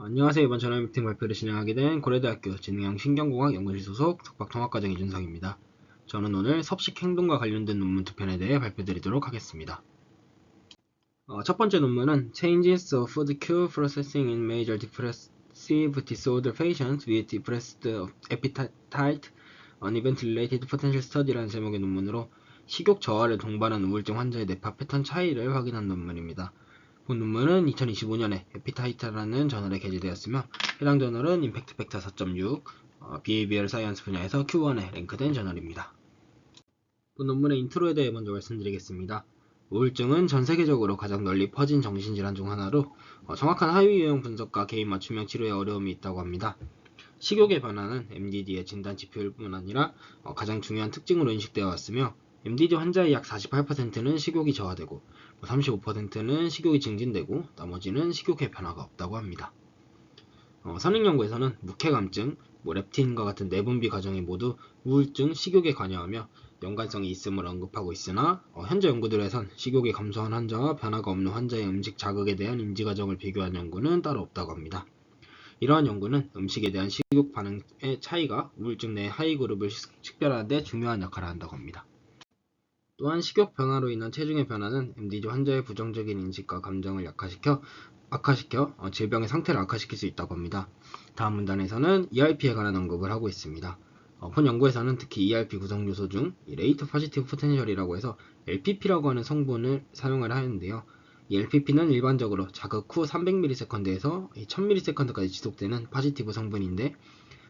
안녕하세요. 이번 전화 미팅 발표를 진행하게 된 고려대학교 진흥형 신경공학 연구실 소속 특박통합과정 이준석입니다. 저는 오늘 섭식 행동과 관련된 논문 두 편에 대해 발표드리도록 하겠습니다. 어, 첫 번째 논문은 Changes of Food Cue Processing in Major Depressive Disorder Patients with Depressed Appetite on Event Related Potential Study라는 제목의 논문으로 식욕 저하를 동반한 우울증 환자의 뇌파 패턴 차이를 확인한 논문입니다. 본 논문은 2025년에 에피타이트라는 저널에 게재되었으며 해당 저널은 임팩트 팩터 4.6 어, 비헤이비얼 사이언스 분야에서 Q1에 랭크된 저널입니다. 본 논문의 인트로에 대해 먼저 말씀드리겠습니다. 우울증은 전 세계적으로 가장 널리 퍼진 정신질환 중 하나로 어, 정확한 하위 유형 분석과 개인 맞춤형 치료에 어려움이 있다고 합니다. 식욕의 변화는 MDD의 진단 지표일 뿐 아니라 어, 가장 중요한 특징으로 인식되어 왔으며 MDD 환자의 약 48%는 식욕이 저하되고 35%는 식욕이 증진되고 나머지는 식욕의 변화가 없다고 합니다. 어, 선행 연구에서는 묵회감증, 뭐 렙틴과 같은 내분비 과정이 모두 우울증, 식욕에 관여하며 연관성이 있음을 언급하고 있으나 어, 현재 연구들에선 식욕이 감소한 환자와 변화가 없는 환자의 음식 자극에 대한 인지 과정을 비교한 연구는 따로 없다고 합니다. 이러한 연구는 음식에 대한 식욕 반응의 차이가 우울증 내 하위 그룹을 식별하는 데 중요한 역할을 한다고 합니다. 또한 식욕 변화로 인한 체중의 변화는 MDD 환자의 부정적인 인식과 감정을 약화시켜 악화시켜 어, 질병의 상태를 악화시킬 수 있다고 합니다. 다음 문단에서는 ERP에 관한 언급을 하고 있습니다. 어, 본 연구에서는 특히 ERP 구성 요소 중 레이트 파지티브 포텐셜이라고 해서 LPP라고 하는 성분을 사용을 하는데요. 이 LPP는 일반적으로 자극 후 300ms에서 1000ms까지 지속되는 파지티브 성분인데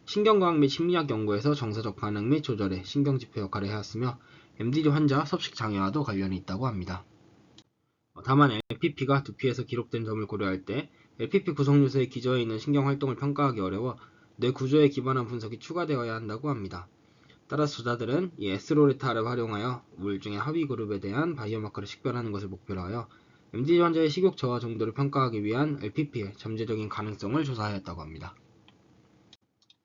신경과학 및 심리학 연구에서 정서적 반응 및 조절에 신경지표 역할을 해왔으며 MDD 환자 섭식 장애와도 관련이 있다고 합니다. 어, 다만 LPP가 두피에서 기록된 점을 고려할 때 LPP 구성 요소의 기저에 있는 신경 활동을 평가하기 어려워 뇌 구조에 기반한 분석이 추가되어야 한다고 합니다. 따라서 저자들은 이 에스로레타를 활용하여 우울증의 하위 그룹에 대한 바이오마커를 식별하는 것을 목표로 하여 MDD 환자의 식욕 저하 정도를 평가하기 위한 LPP의 잠재적인 가능성을 조사하였다고 합니다.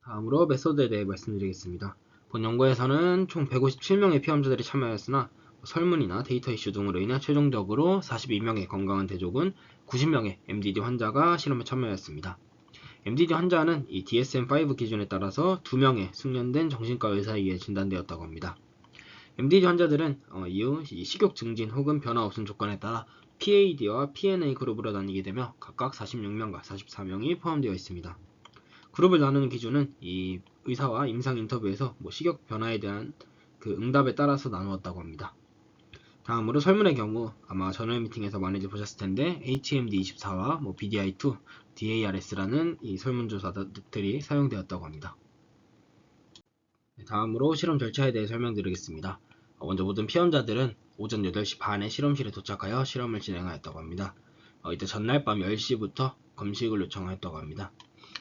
다음으로 메소드에 대해 말씀드리겠습니다. 본 연구에서는 총 157명의 피험자들이 참여하였으나 설문이나 데이터 이슈 등으로 인해 최종적으로 42명의 건강한 대조군 90명의 MDD 환자가 실험에 참여하였습니다. MDD 환자는 이 DSM-5 기준에 따라서 2명의 숙련된 정신과 의사에 의해 진단되었다고 합니다. MDD 환자들은 어, 이후 식욕 증진 혹은 변화 없음 조건에 따라 PAD와 PNA 그룹으로 나뉘게 되며 각각 46명과 44명이 포함되어 있습니다. 그룹을 나누는 기준은 이 의사와 임상 인터뷰에서 뭐 식욕 변화에 대한 그 응답에 따라서 나누었다고 합니다. 다음으로 설문의 경우 아마 전월 미팅에서 많이들 보셨을 텐데 HMD24와 뭐 BDI2, DARS라는 이 설문조사들이 사용되었다고 합니다. 네, 다음으로 실험 절차에 대해 설명드리겠습니다. 먼저 모든 피험자들은 오전 8시 반에 실험실에 도착하여 실험을 진행하였다고 합니다. 어, 이때 전날 밤 10시부터 검식을 요청하였다고 합니다.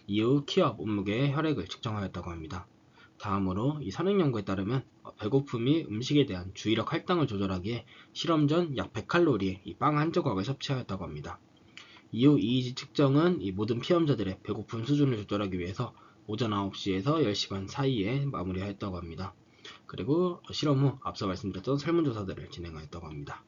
이후 키와 몸무게의 혈액을 측정하였다고 합니다. 다음으로 이 선행 연구에 따르면 배고픔이 음식에 대한 주의력 할당을 조절하기에 실험 전 약 100칼로리의 이 빵 한 조각을 섭취하였다고 합니다. 이후 EEG 측정은 이 모든 피험자들의 배고픔 수준을 조절하기 위해서 오전 9시에서 10시 반 사이에 마무리하였다고 합니다. 그리고 실험 후 앞서 말씀드렸던 설문조사들을 진행하였다고 합니다.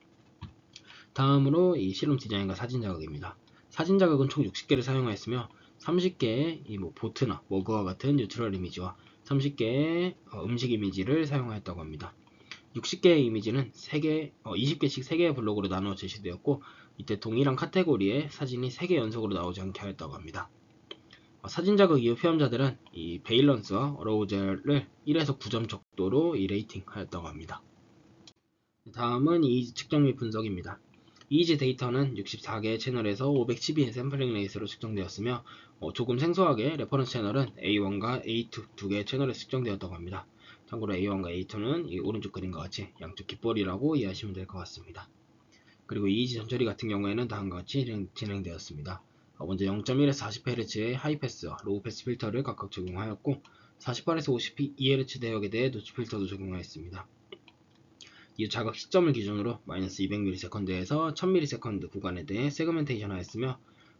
다음으로 이 실험 디자인과 사진 자극입니다. 사진 자극은 총 60개를 사용하였으며 30개의 이 뭐 보트나 머그와 같은 뉴트럴 이미지와 30개의 어, 음식 이미지를 사용하였다고 합니다. 60개의 이미지는 3개, 어, 20개씩 3개의 블록으로 나누어 제시되었고 이때 동일한 카테고리에 사진이 3개 연속으로 나오지 않게 하였다고 합니다. 어, 사진 자극 이후 피험자들은 이 베일런스와 어로우젤을 1에서 9점 정도로 이 레이팅 하였다고 합니다. 다음은 이 측정 및 분석입니다. 이지 데이터는 64개의 채널에서 512의 샘플링 레이스로 측정되었으며 어, 조금 생소하게 레퍼런스 채널은 A1과 A2 두 개의 채널에 측정되었다고 합니다. 참고로 A1과 A2는 이 오른쪽 그림과 같이 양쪽 깃벌이라고 이해하시면 될 것 같습니다. 그리고 이지 전처리 같은 경우에는 다음과 같이 진행, 되었습니다 어, 먼저 0.1에서 40Hz의 하이패스와 로우패스 필터를 각각 적용하였고 48에서 52Hz 대역에 대해 노치 필터도 적용하였습니다. 이 자각 시점을 기준으로 마이너스 200ms에서 1000ms 구간에 대해 세그멘테이션 하였으며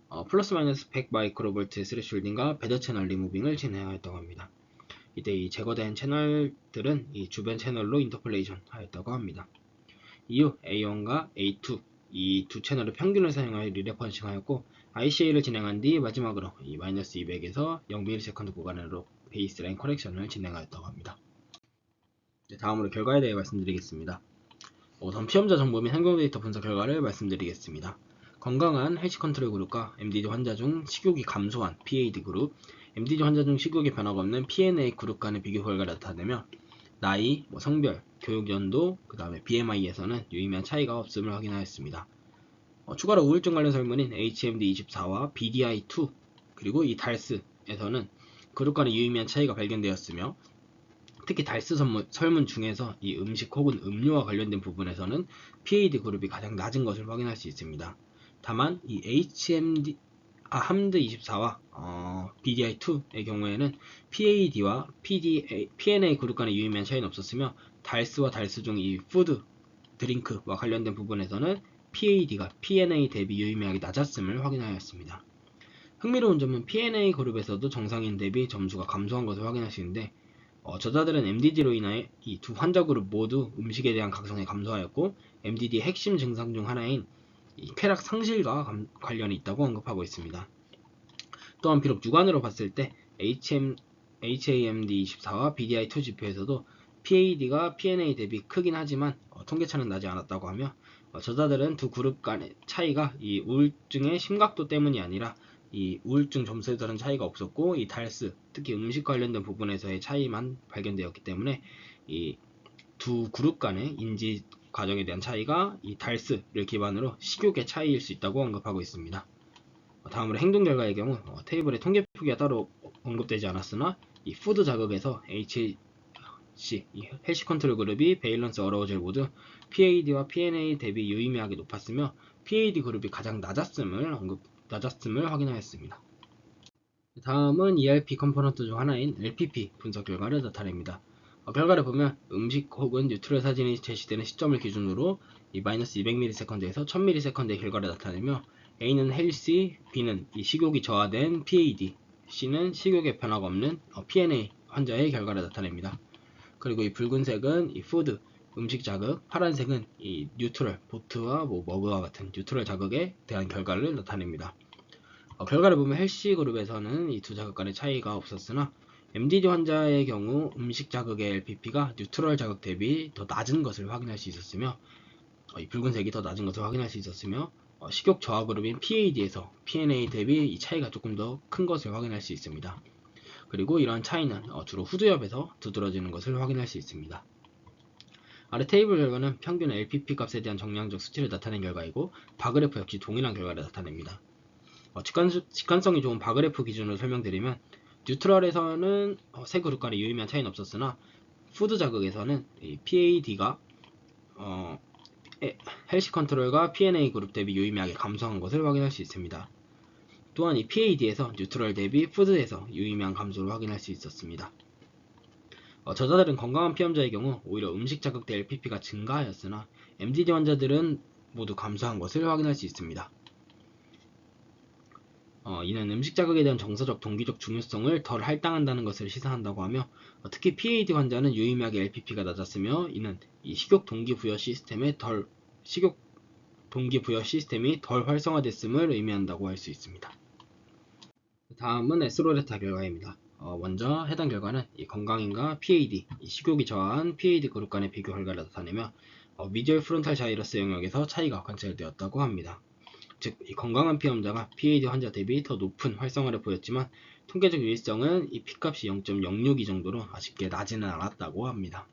어, 플러스 마이너스 100 마이크로볼트 스레슐딩과 배더 채널 리무빙을 진행하였다고 합니다. 이때 이 제거된 채널들은 이 주변 채널로 인터폴레이션 하였다고 합니다. 이후 A1과 A2 이 두 채널의 평균을 사용하여 리레퍼런싱 하였고 ICA를 진행한 뒤 마지막으로 이 마이너스 200에서 0ms 구간으로 베이스라인 커렉션을 진행하였다고 합니다. 이제 다음으로 결과에 대해 말씀드리겠습니다. 우선 피험자 정보 및 행동 데이터 분석 결과를 말씀드리겠습니다. 건강한 헬시 컨트롤 그룹과 MDD 환자 중 식욕이 감소한 PAD 그룹, MDD 환자 중 식욕이 변화가 없는 PNA 그룹 간의 비교 결과를 나타내며 나이, 뭐 성별, 교육 연도, 그 다음에 BMI에서는 유의미한 차이가 없음을 확인하였습니다. 어, 추가로 우울증 관련 설문인 HMD24와 BDI2 그리고 이 달스에서는 그룹 간의 유의미한 차이가 발견되었으며 특히 달스 설문, 중에서 이 음식 혹은 음료와 관련된 부분에서는 PAD 그룹이 가장 낮은 것을 확인할 수 있습니다. 다만 이 HMD 아, 함드 24와 어, BDI2의 경우에는 PAD와 PDA, PNA 그룹 간의 유의미한 차이는 없었으며 달스와 달스 중이 푸드, 드링크와 관련된 부분에서는 PAD가 PNA 대비 유의미하게 낮았음을 확인하였습니다. 흥미로운 점은 PNA 그룹에서도 정상인 대비 점수가 감소한 것을 확인할 수 있는데 어, 저자들은 MDD로 인하여 이두 환자 그룹 모두 음식에 대한 각성이 감소하였고 MDD의 핵심 증상 중 하나인 이 쾌락 상실과 감- 관련이 있다고 언급하고 있습니다. 또한 비록 육안으로 봤을 때 HM, HAMD24와 BDI2 지표에서도 PAD가 PNA 대비 크긴 하지만 어, 통계차는 나지 않았다고 하며 어, 저자들은 두 그룹 간의 차이가 이 우울증의 심각도 때문이 아니라 이 우울증 점수에서는 차이가 없었고 이 달스 특히 음식 관련된 부분에서의 차이만 발견되었기 때문에 이 두 그룹 간의 인지 과정에 대한 차이가 이 달스를 기반으로 식욕의 차이일 수 있다고 언급하고 있습니다. 어, 다음으로 행동 결과의 경우 어, 테이블에 통계 표기가 따로 언급되지 않았으나 이 푸드 자극에서 HC 이 헬시 컨트롤 그룹이 베일런스 어러워젤 모두 PAD와 PNA 대비 유의미하게 높았으며 PAD 그룹이 가장 낮았음을 언급 낮았음을 확인하였습니다. 다음은 ERP 컴포넌트 중 하나인 LPP 분석 결과를 나타냅니다. 어, 결과를 보면 음식 혹은 뉴트럴 사진이 제시되는 시점을 기준으로 이 마이너스 200ms에서 1000ms의 결과를 나타내며 A는 헬시, B는 이 식욕이 저하된 PAD, C는 식욕에 변화가 없는 어, PNA 환자의 결과를 나타냅니다. 그리고 이 붉은색은 이 푸드, 음식 자극, 파란색은 이 뉴트럴, 보트와 뭐 머그와 같은 뉴트럴 자극에 대한 결과를 나타냅니다. 어, 결과를 보면 헬시 그룹에서는 이 두 자극 간의 차이가 없었으나 MDD 환자의 경우 음식 자극의 LPP가 뉴트럴 자극 대비 더 낮은 것을 확인할 수 있었으며 어, 이 붉은색이 더 낮은 것을 확인할 수 있었으며 어, 식욕 저하 그룹인 PAD에서 PNA 대비 이 차이가 조금 더 큰 것을 확인할 수 있습니다. 그리고 이러한 차이는 어, 주로 후두엽에서 두드러지는 것을 확인할 수 있습니다. 아래 테이블 결과는 평균 LPP 값에 대한 정량적 수치를 나타낸 결과이고 바그래프 역시 동일한 결과를 나타냅니다. 어, 직관, 직관성이 좋은 바그래프 기준으로 설명드리면 뉴트럴에서는 어, 세 그룹 간의 유의미한 차이는 없었으나 푸드 자극에서는 이 PAD가 어, 에- 헬시 컨트롤과 PNA 그룹 대비 유의미하게 감소한 것을 확인할 수 있습니다. 또한 이 PAD에서 뉴트럴 대비 푸드에서 유의미한 감소를 확인할 수 있었습니다. 어, 저자들은 건강한 피험자의 경우 오히려 음식 자극 대 LPP가 증가하였으나 MDD 환자들은 모두 감소한 것을 확인할 수 있습니다. 어, 이는 음식 자극에 대한 정서적 동기적 중요성을 덜 할당한다는 것을 시사한다고 하며 어, 특히 PAD 환자는 유의미하게 LPP가 낮았으며 이는 이 식욕 동기부여 시스템의 덜 식욕 동기부여 시스템이 덜 활성화됐음을 의미한다고 할 수 있습니다. 다음은 에스로레타 결과입니다. 어, 먼저 해당 결과는 이 건강인과 PAD, 이 식욕이 저하한 PAD 그룹 간의 비교 결과를 나타내며 어, 미디얼 프론탈 자이러스 영역에서 차이가 관찰되었다고 합니다. 즉, 이 건강한 피험자가 PAD 환자 대비 더 높은 활성화를 보였지만 통계적 유의성은 이 P값이 0.062 정도로 아쉽게 나지는 않았다고 합니다.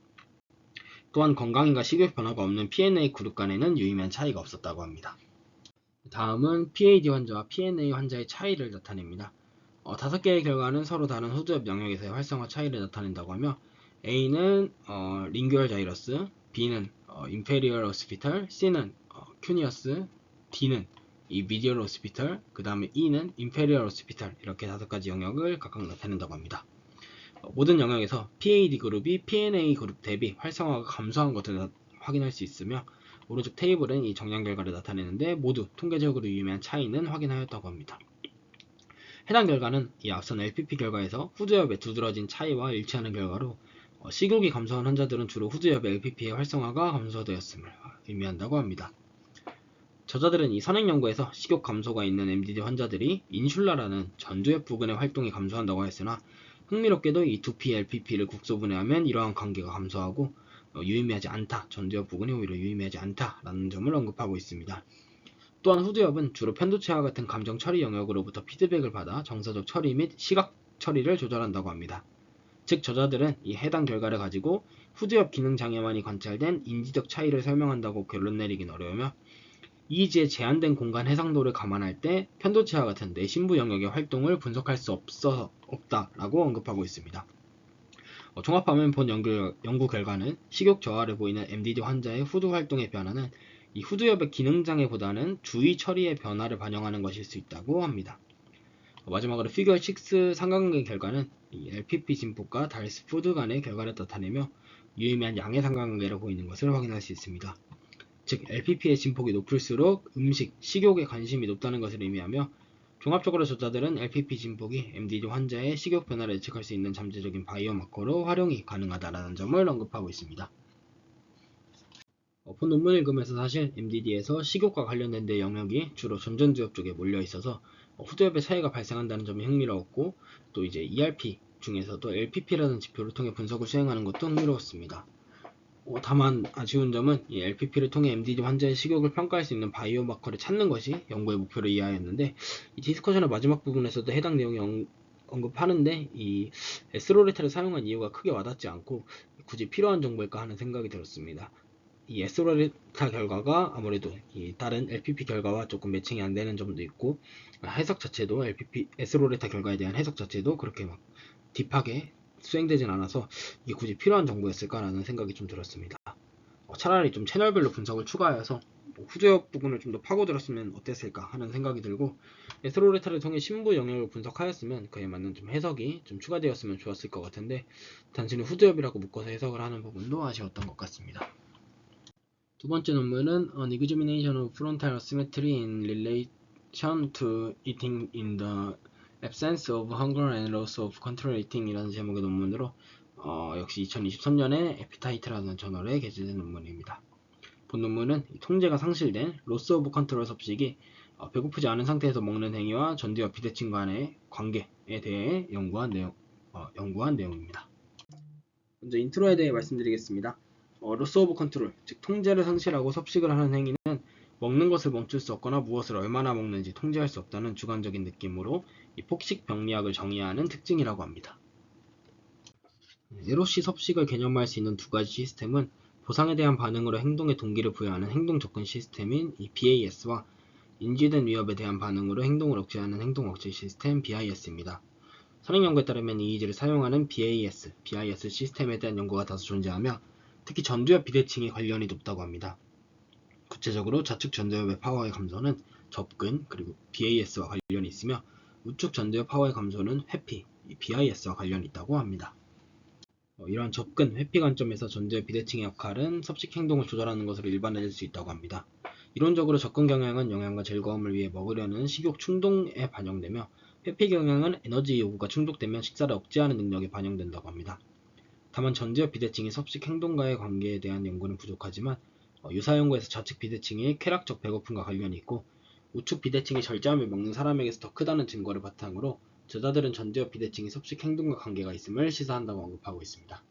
또한 건강인과 식욕 변화가 없는 PNA 그룹 간에는 유의미한 차이가 없었다고 합니다. 다음은 PAD 환자와 PNA 환자의 차이를 나타냅니다. 어, 다섯 개의 결과는 서로 다른 후두엽 영역에서의 활성화 차이를 나타낸다고 하며 A는 어, 링규얼 자이러스, B는 어, 인페리얼 호스피털, C는 어, 큐니어스, D는 이 미디얼 호스피털, 그 다음에 E는 인페리얼 호스피털 이렇게 다섯 가지 영역을 각각 나타낸다고 합니다. 어, 모든 영역에서 PAD 그룹이 PNA 그룹 대비 활성화가 감소한 것을 나- 확인할 수 있으며 오른쪽 테이블은 이 정량 결과를 나타내는데 모두 통계적으로 유의미한 차이는 확인하였다고 합니다. 해당 결과는 이 앞선 LPP 결과에서 후두엽에 두드러진 차이와 일치하는 결과로 어, 식욕이 감소한 환자들은 주로 후두엽 LPP의 활성화가 감소되었음을 의미한다고 합니다. 저자들은 이 선행 연구에서 식욕 감소가 있는 MDD 환자들이 인슐라라는 전두엽 부근의 활동이 감소한다고 했으나 흥미롭게도 이 두피 LPP를 국소분해하면 이러한 관계가 감소하고 어, 유의미하지 않다. 전두엽 부근이 오히려 유의미하지 않다라는 점을 언급하고 있습니다. 또한 후두엽은 주로 편도체와 같은 감정 처리 영역으로부터 피드백을 받아 정서적 처리 및 시각 처리를 조절한다고 합니다. 즉 저자들은 이 해당 결과를 가지고 후두엽 기능 장애만이 관찰된 인지적 차이를 설명한다고 결론 내리긴 어려우며 이지의 제한된 공간 해상도를 감안할 때 편도체와 같은 내신부 영역의 활동을 분석할 수 없어 없다라고 언급하고 있습니다. 어, 종합하면 본 연구, 연구 결과는 식욕 저하를 보이는 MDD 환자의 후두 활동의 변화는 이 후두엽의 기능 장애보다는 주의 처리의 변화를 반영하는 것일 수 있다고 합니다. 어, 마지막으로 피겨 6 상관관계 결과는 이 LPP 진폭과 달스 푸드 간의 결과를 나타내며 유의미한 양의 상관관계를 보이는 것을 확인할 수 있습니다. 즉 LPP의 진폭이 높을수록 음식, 식욕에 관심이 높다는 것을 의미하며 종합적으로 저자들은 LPP 진폭이 MDD 환자의 식욕 변화를 예측할 수 있는 잠재적인 바이오마커로 활용이 가능하다는 점을 언급하고 있습니다. 어, 본 논문을 읽으면서 사실 MDD에서 식욕과 관련된 데 영역이 주로 전전두엽 쪽에 몰려 있어서 어, 후두엽의 차이가 발생한다는 점이 흥미로웠고 또 이제 ERP 중에서도 LPP라는 지표를 통해 분석을 수행하는 것도 흥미로웠습니다. 어, 다만 아쉬운 점은 이 LPP를 통해 MDD 환자의 식욕을 평가할 수 있는 바이오 마커를 찾는 것이 연구의 목표로 이하였는데 이 디스커션의 마지막 부분에서도 해당 내용이 언, 언급하는데 이 에스로레타를 사용한 이유가 크게 와닿지 않고 굳이 필요한 정보일까 하는 생각이 들었습니다. 이 에스로레타 결과가 아무래도 이 다른 LPP 결과와 조금 매칭이 안 되는 점도 있고 해석 자체도 LPP 에스로레타 결과에 대한 해석 자체도 그렇게 막 딥하게 수행되진 않아서 이게 굳이 필요한 정보였을까라는 생각이 좀 들었습니다. 어, 차라리 좀 채널별로 분석을 추가해서 뭐 후두엽 부분을 좀 더 파고들었으면 어땠을까 하는 생각이 들고 에스로레타를 통해 신부 영역을 분석하였으면 그에 맞는 좀 해석이 좀 추가되었으면 좋았을 것 같은데 단순히 후두엽이라고 묶어서 해석을 하는 부분도 아쉬웠던 것 같습니다. 두 번째 논문은 An Examination of Frontal Asymmetry in Relation to Eating in the Absence of Hunger and Loss of Control Eating 이라는 제목의 논문으로 어, 역시 2023년에 에피타이트라는 저널에 게재된 논문입니다. 본 논문은 통제가 상실된 로스 오브 컨트롤 섭식이 어, 배고프지 않은 상태에서 먹는 행위와 전두엽 비대칭 간의 관계에 대해 연구한 내용, 어, 연구한 내용입니다. 먼저 인트로에 대해 말씀드리겠습니다. 어, 로스 오브 컨트롤, 즉 통제를 상실하고 섭식을 하는 행위는 먹는 것을 멈출 수 없거나 무엇을 얼마나 먹는지 통제할 수 없다는 주관적인 느낌으로 이 폭식 병리학을 정의하는 특징이라고 합니다. 에로시 섭식을 개념화할 수 있는 두 가지 시스템은 보상에 대한 반응으로 행동의 동기를 부여하는 행동 접근 시스템인 이 BAS와 인지된 위협에 대한 반응으로 행동을 억제하는 행동 억제 시스템 BIS입니다. 선행 연구에 따르면 이의지를 사용하는 BAS, BIS 시스템에 대한 연구가 다수 존재하며 특히 전두엽 비대칭이 관련이 높다고 합니다. 구체적으로 좌측 전두엽의 파워의 감소는 접근 그리고 BAS와 관련이 있으며 우측 전두엽 파워의 감소는 회피, BIS와 관련이 있다고 합니다. 어, 이러한 접근, 회피 관점에서 전두엽 비대칭의 역할은 섭식 행동을 조절하는 것으로 일반화될 수 있다고 합니다. 이론적으로 접근 경향은 영양과 즐거움을 위해 먹으려는 식욕 충동에 반영되며 회피 경향은 에너지 요구가 충족되면 식사를 억제하는 능력에 반영된다고 합니다. 다만 전두엽 비대칭이 섭식 행동과의 관계에 대한 연구는 부족하지만 어, 유사 연구에서 좌측 비대칭이 쾌락적 배고픔과 관련이 있고 우측 비대칭이 절제하며 먹는 사람에게서 더 크다는 증거를 바탕으로 저자들은 전두엽 비대칭이 섭식 행동과 관계가 있음을 시사한다고 언급하고 있습니다.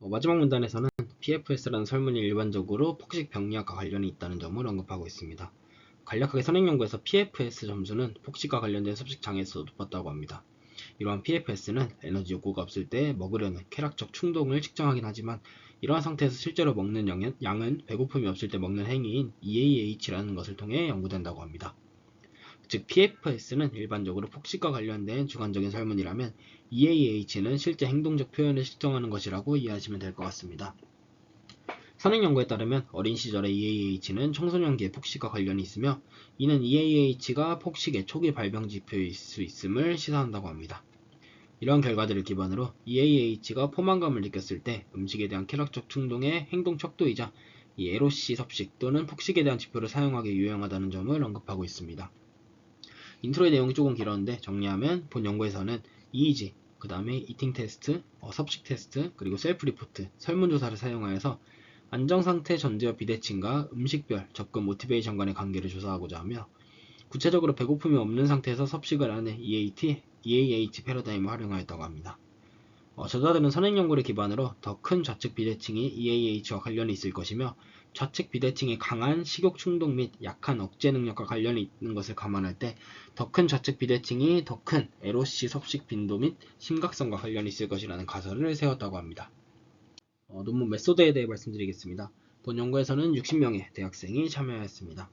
어, 마지막 문단에서는 PFS라는 설문이 일반적으로 폭식 병리학과 관련이 있다는 점을 언급하고 있습니다. 간략하게 선행 연구에서 PFS 점수는 폭식과 관련된 섭식 장애에서 높았다고 합니다. 이러한 PFS는 에너지 욕구가 없을 때 먹으려는 쾌락적 충동을 측정하긴 하지만 이러한 상태에서 실제로 먹는 양은, 배고픔이 없을 때 먹는 행위인 EAH라는 것을 통해 연구된다고 합니다. 즉 PFS는 일반적으로 폭식과 관련된 주관적인 설문이라면 EAH는 실제 행동적 표현을 측정하는 것이라고 이해하시면 될 것 같습니다. 선행 연구에 따르면 어린 시절의 EAH는 청소년기의 폭식과 관련이 있으며 이는 EAH가 폭식의 초기 발병 지표일 수 있음을 시사한다고 합니다. 이러한 결과들을 기반으로 EAH가 포만감을 느꼈을 때 음식에 대한 쾌락적 충동의 행동 척도이자 이 LOC 섭식 또는 폭식에 대한 지표를 사용하기 유용하다는 점을 언급하고 있습니다. 인트로의 내용이 조금 길었는데 정리하면 본 연구에서는 EEG, 그 다음에 이팅 테스트, 어, 섭식 테스트, 그리고 셀프 리포트, 설문조사를 사용하여서 안정상태 전두엽 비대칭과 음식별 접근 모티베이션 간의 관계를 조사하고자 하며 구체적으로 배고픔이 없는 상태에서 섭식을 하는 EAT, EAH 패러다임을 활용하였다고 합니다. 어, 저자들은 선행 연구를 기반으로 더 큰 좌측 비대칭이 EAH와 관련이 있을 것이며 좌측 비대칭이 강한 식욕 충동 및 약한 억제 능력과 관련이 있는 것을 감안할 때 더 큰 좌측 비대칭이 더 큰 LOC 섭식 빈도 및 심각성과 관련이 있을 것이라는 가설을 세웠다고 합니다. 어, 논문 메소드에 대해 말씀드리겠습니다. 본 연구에서는 60명의 대학생이 참여하였습니다.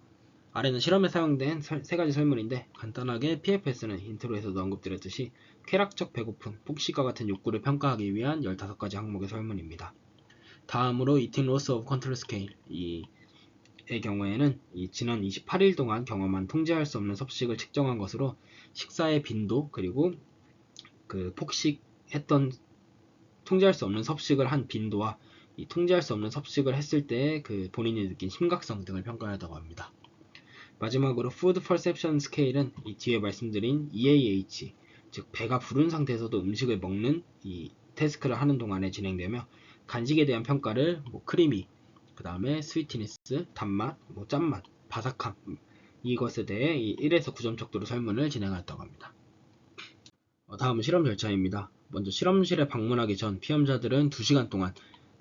아래는 실험에 사용된 설- 세 가지 설문인데 간단하게 PFS는 인트로에서도 언급드렸듯이 쾌락적 배고픔, 폭식과 같은 욕구를 평가하기 위한 15가지 항목의 설문입니다. 다음으로 Eating Loss of Control Scale 이, 의 경우에는 이 지난 28일 동안 경험한 통제할 수 없는 섭식을 측정한 것으로 식사의 빈도 그리고 그 폭식했던 통제할 수 없는 섭식을 한 빈도와 이 통제할 수 없는 섭식을 했을 때 그 본인이 느낀 심각성 등을 평가하다고 합니다. 마지막으로 Food Perception Scale은 이 뒤에 말씀드린 EAH, 즉 배가 부른 상태에서도 음식을 먹는 이 태스크를 하는 동안에 진행되며 간식에 대한 평가를 뭐 크리미, 그 다음에 스위티니스, 단맛, 뭐 짠맛, 바삭함 이것에 대해 이 1에서 9점 척도로 설문을 진행하였다고 합니다. 어, 다음은 실험 절차입니다. 먼저 실험실에 방문하기 전 피험자들은 2시간 동안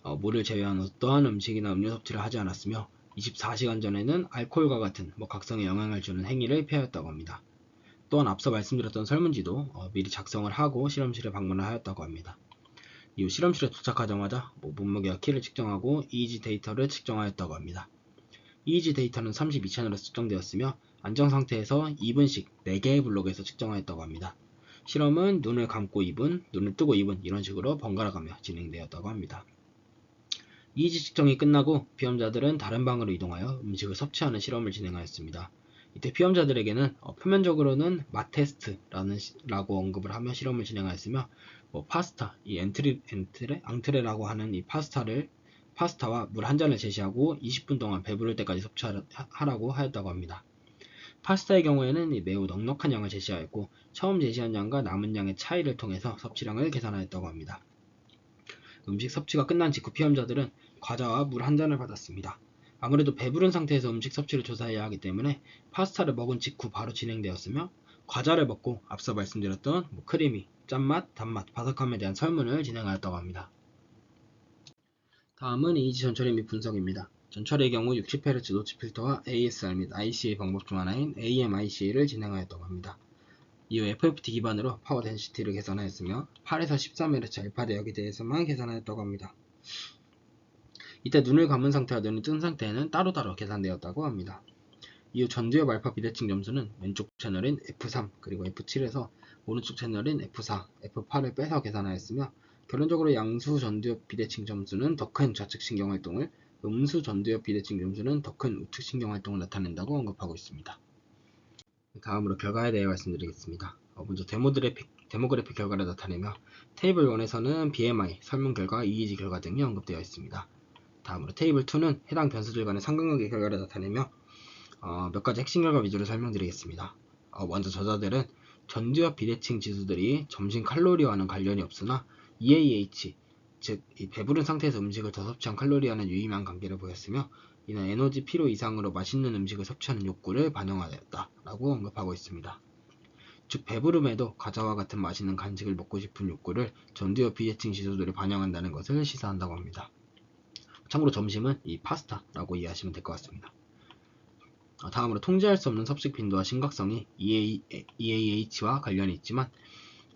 어, 물을 제외한 어떠한 음식이나 음료 섭취를 하지 않았으며 24시간 전에는 알코올과 같은 뭐 각성에 영향을 주는 행위를 피하였다고 합니다. 또한 앞서 말씀드렸던 설문지도 어, 미리 작성을 하고 실험실에 방문을 하였다고 합니다. 이후 실험실에 도착하자마자 뭐 몸무게와 키를 측정하고 EEG 데이터를 측정하였다고 합니다. EEG 데이터는 32채널로 측정되었으며 안정 상태에서 2분씩 4개의 블록에서 측정하였다고 합니다. 실험은 눈을 감고 2분, 눈을 뜨고 2분 이런 식으로 번갈아 가며 진행되었다고 합니다. EEG 측정이 끝나고 피험자들은 다른 방으로 이동하여 음식을 섭취하는 실험을 진행하였습니다. 이때 피험자들에게는 어, 표면적으로는 맛 테스트라는 시- 라고 언급을 하며 실험을 진행하였으며 뭐 파스타, 이 엔트리, 엔트레, 앙트레라고 하는 이 파스타를 파스타와 물 한 잔을 제시하고 20분 동안 배부를 때까지 섭취하라고 하였다고 합니다. 파스타의 경우에는 이 매우 넉넉한 양을 제시하였고 처음 제시한 양과 남은 양의 차이를 통해서 섭취량을 계산하였다고 합니다. 음식 섭취가 끝난 직후 피험자들은 과자와 물 한 잔을 받았습니다. 아무래도 배부른 상태에서 음식 섭취를 조사해야 하기 때문에 파스타를 먹은 직후 바로 진행되었으며 과자를 먹고 앞서 말씀드렸던 뭐 크리미, 짠맛, 단맛, 바삭함에 대한 설문을 진행하였다고 합니다. 다음은 이지 전처리 및 분석입니다. 전처리의 경우 60Hz 노치 필터와 ASR 및 ICA 방법 중 하나인 AMICA를 진행하였다고 합니다. 이후 FFT 기반으로 파워 덴시티를 계산하였으며 8에서 13Hz 알파 대역에 대해서만 계산하였다고 합니다. 이때 눈을 감은 상태와 눈을 뜬 상태에는 따로따로 계산되었다고 합니다. 이후 전두엽 알파 비대칭 점수는 왼쪽 채널인 F3 그리고 F7에서 오른쪽 채널인 F4, F8을 빼서 계산하였으며 결론적으로 양수 전두엽 비대칭 점수는 더 큰 좌측 신경 활동을 음수 전두엽 비대칭 점수는 더 큰 우측 신경 활동을 나타낸다고 언급하고 있습니다. 다음으로 결과에 대해 말씀드리겠습니다. 어, 먼저 데모그래픽, 데모그래픽 결과를 나타내며 테이블 1에서는 BMI, 설문 결과, EEG 결과 등이 언급되어 있습니다. 다음으로 테이블 2는 해당 변수들 간의 상관관계 결과를 나타내며 어, 몇 가지 핵심 결과 위주로 설명드리겠습니다. 어, 먼저 저자들은 전두엽 비대칭 지수들이 점심 칼로리와는 관련이 없으나 EAH, 즉이 배부른 상태에서 음식을 더 섭취한 칼로리와는 유의미한 관계를 보였으며 이는 에너지 필요 이상으로 맛있는 음식을 섭취하는 욕구를 반영하였다라고 언급하고 있습니다. 즉 배부름에도 과자와 같은 맛있는 간식을 먹고 싶은 욕구를 전두엽 비대칭 지수들이 반영한다는 것을 시사한다고 합니다. 참고로 점심은 이 파스타라고 이해하시면 될 것 같습니다. 어, 다음으로 통제할 수 없는 섭식 빈도와 심각성이 EAH와 관련이 있지만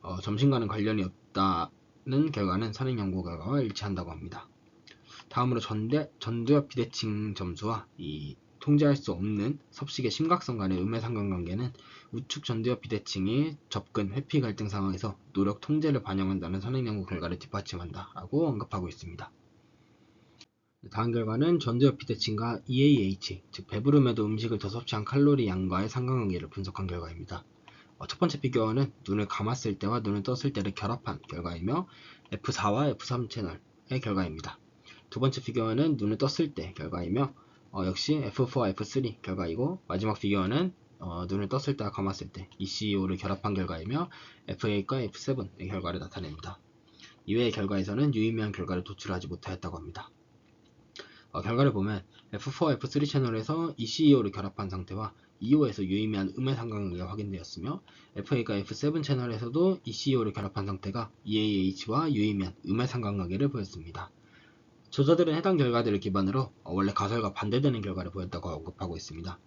어, 점심과는 관련이 없다는 결과는 선행 연구 결과와 일치한다고 합니다. 다음으로 전대, 전두엽 비대칭 점수와 이 통제할 수 없는 섭식의 심각성 간의 음의 상관관계는 우측 전두엽 비대칭이 접근, 회피 갈등 상황에서 노력 통제를 반영한다는 선행 연구 결과를 뒷받침한다라고 언급하고 있습니다. 다음 결과는 전두엽 비대칭과 EAH, 즉 배부름에도 음식을 더 섭취한 칼로리 양과의 상관관계를 분석한 결과입니다. 어, 첫 번째 비교어는 눈을 감았을 때와 눈을 떴을 때를 결합한 결과이며 F4와 F3 채널의 결과입니다. 두 번째 비교어는 눈을 떴을 때 결과이며 어, 역시 F4와 F3 결과이고 마지막 비교어는 어, 눈을 떴을 때와 감았을 때 ECO를 결합한 결과이며 F8과 F7의 결과를 나타냅니다. 이외의 결과에서는 유의미한 결과를 도출하지 못하였다고 합니다. 어, 결과를 보면 F4, F3 채널에서 ECEO를 결합한 상태와 EO에서 유의미한 음의 상관관계가 확인되었으며 FA가 F7 채널에서도 ECEO를 결합한 상태가 EAH와 유의미한 음의 상관관계를 보였습니다. 저자들은 해당 결과들을 기반으로 어, 원래 가설과 반대되는 결과를 보였다고 언급하고 있습니다.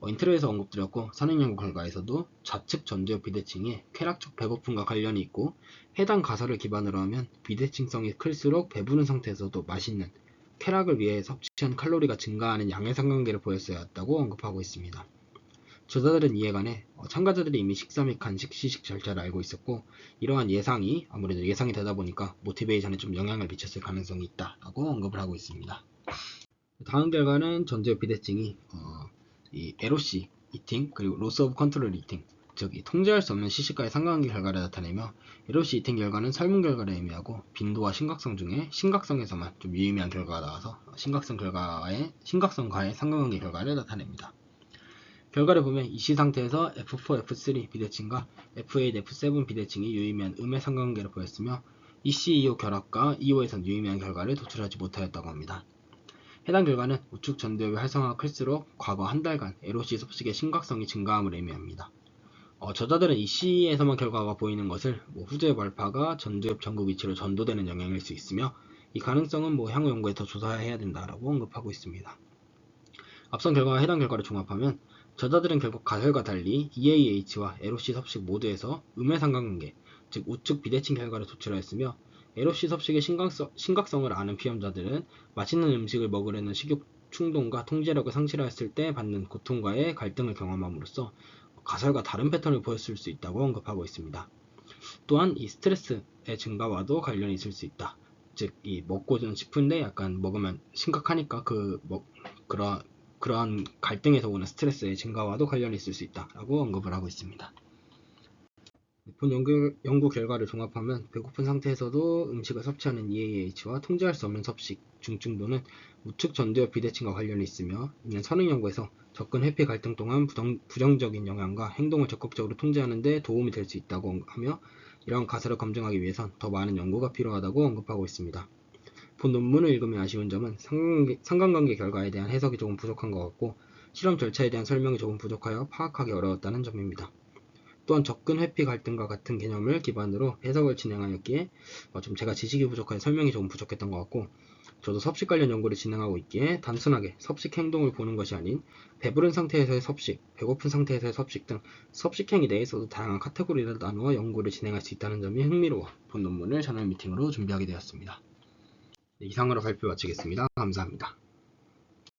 어, 인트로에서 언급드렸고 선행 연구 결과에서도 좌측 전두엽 비대칭에 쾌락적 배고픔과 관련이 있고 해당 가설을 기반으로 하면 비대칭성이 클수록 배부른 상태에서도 맛있는 쾌락을 위해 섭취한 칼로리가 증가하는 양의 상관계를 보였어야 했다고 언급하고 있습니다. 저자들은 이에 관해 어, 참가자들이 이미 식사 및 간식 시식 절차를 알고 있었고 이러한 예상이 아무래도 예상이 되다 보니까 모티베이션에 좀 영향을 미쳤을 가능성이 있다라고 언급을 하고 있습니다. 다음 결과는 전두엽 비대칭이 어, 이 LOC 이팅 그리고 로스 오브 컨트롤 이팅 즉이 통제할 수 없는 시식과의 상관관계 결과를 나타내며 LOC 이팅 결과는 설문 결과를 의미하고 빈도와 심각성 중에 심각성에서만 좀 유의미한 결과가 나와서 심각성 결과의 심각성과의 상관관계 결과를 나타냅니다. 결과를 보면 이시 상태에서 F4, F3 비대칭과 F8, F7 비대칭이 유의미한 음의 상관관계를 보였으며 EC-EO 결합과 EO에선 유의미한 결과를 도출하지 못하였다고 합니다. 해당 결과는 우측 전두엽의 활성화가 클수록 과거 한 달간 LOC 섭식의 심각성이 증가함을 의미합니다. 어, 저자들은 이 C에서만 결과가 보이는 것을 뭐 후제 발파가 전두엽 전구 위치로 전도되는 영향일 수 있으며 이 가능성은 뭐 향후 연구에 더 조사해야 된다라고 언급하고 있습니다. 앞선 결과와 해당 결과를 종합하면 저자들은 결국 가설과 달리 EAH와 LOC 섭식 모두에서 음의 상관관계, 즉 우측 비대칭 결과를 도출하였으며 LOC 섭식의 심각성, 심각성을 아는 피험자들은 맛있는 음식을 먹으려는 식욕 충동과 통제력을 상실하였을 때 받는 고통과의 갈등을 경험함으로써 가설과 다른 패턴을 보였을 수 있다고 언급하고 있습니다. 또한 이 스트레스의 증가와도 관련이 있을 수 있다. 즉, 이 먹고는 싶은데 약간 먹으면 심각하니까 그, 먹, 그러, 그러한 갈등에서 오는 스트레스의 증가와도 관련이 있을 수 있다라고 언급을 하고 있습니다. 본 연구, 결과를 종합하면 배고픈 상태에서도 음식을 섭취하는 EAH와 통제할 수 없는 섭식, 중증도는 우측 전두엽 비대칭과 관련이 있으며 이는 선행 연구에서 접근 회피 갈등 동안 부정, 부정적인 영향과 행동을 적극적으로 통제하는 데 도움이 될 수 있다고 하며 이러한 가설을 검증하기 위해선 더 많은 연구가 필요하다고 언급하고 있습니다. 본 논문을 읽으면 아쉬운 점은 상관관계, 상관관계 결과에 대한 해석이 조금 부족한 것 같고 실험 절차에 대한 설명이 조금 부족하여 파악하기 어려웠다는 점입니다. 또한 접근 회피 갈등과 같은 개념을 기반으로 해석을 진행하였기에 어, 좀 제가 지식이 부족해 설명이 조금 부족했던 것 같고 저도 섭식 관련 연구를 진행하고 있기에 단순하게 섭식 행동을 보는 것이 아닌 배부른 상태에서의 섭식, 배고픈 상태에서의 섭식 등 섭식 행위 내에서도 다양한 카테고리를 나누어 연구를 진행할 수 있다는 점이 흥미로워 본 논문을 저널 미팅으로 준비하게 되었습니다. 네, 이상으로 발표 마치겠습니다. 감사합니다.